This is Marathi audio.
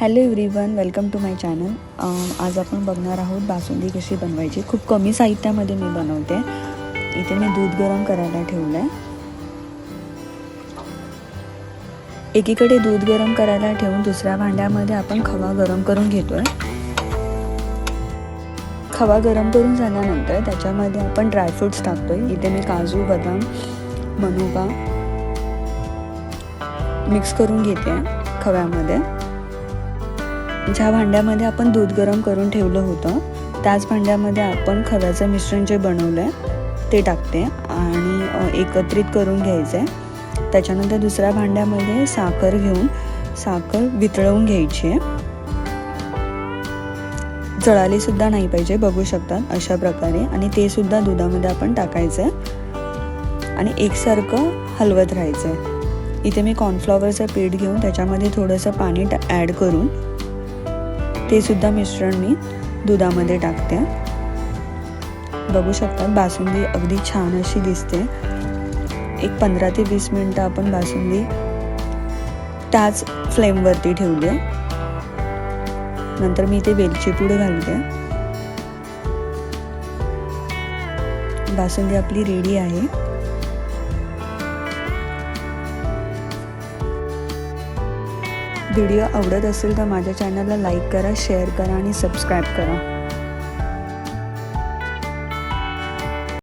Hello everyone welcome to my channel. आज आपण बघणार आहोत बासुंदी कशी बनवायची. खूप कमी साहित्यामध्ये मी बनवते. इथे मी दूध गरम करायला ठेवलं आहे एकीकडे दूध गरम करायला ठेवून दुसऱ्या भांड्यामध्ये आपण खवा गरम करून घेतोय. खवा गरम करून झाल्यानंतर त्याच्यामध्ये आपण ड्रायफ्रुट्स टाकतोय. इथे मी काजू बदाम मनुका मिक्स करून घेते खव्यामध्ये. ज्या भांड्यामध्ये आपण दूध गरम करून ठेवलं होतं त्याच भांड्यामध्ये आपण खव्याचं मिश्रण जे बनवलं आहे ते टाकते आणि एकत्रित करून घ्यायचं आहे त्याच्यानंतर दुसऱ्या भांड्यामध्ये साखर घेऊन साखर वितळवून घ्यायची आहे. जळालीसुद्धा नाही पाहिजे बघू शकतात अशा प्रकारे आणि ते सुद्धा दुधामध्ये आपण टाकायचं आहे आणि एकसारखं हलवत राहायचं आहे इथे मी कॉर्नफ्लॉवरचं पीठ घेऊन त्याच्यामध्ये थोडंसं पाणी ॲड करून ते सुद्धा मिश्रण मी दुधामध्ये टाकते. बघू शकता बासुंदी अगदी छान अशी दिसते. एक पंधरा ते वीस मिनटं आपण बासुंदी त्याच फ्लेमवरती ठेवली. आहे नंतर मी ते वेलची पूड घालते. बासुंदी आपली रेडी आहे. व्हिडिओ आवडत असेल तर माझ्या चॅनलला लाईक करा शेअर करा आणि सबस्क्राईब करा.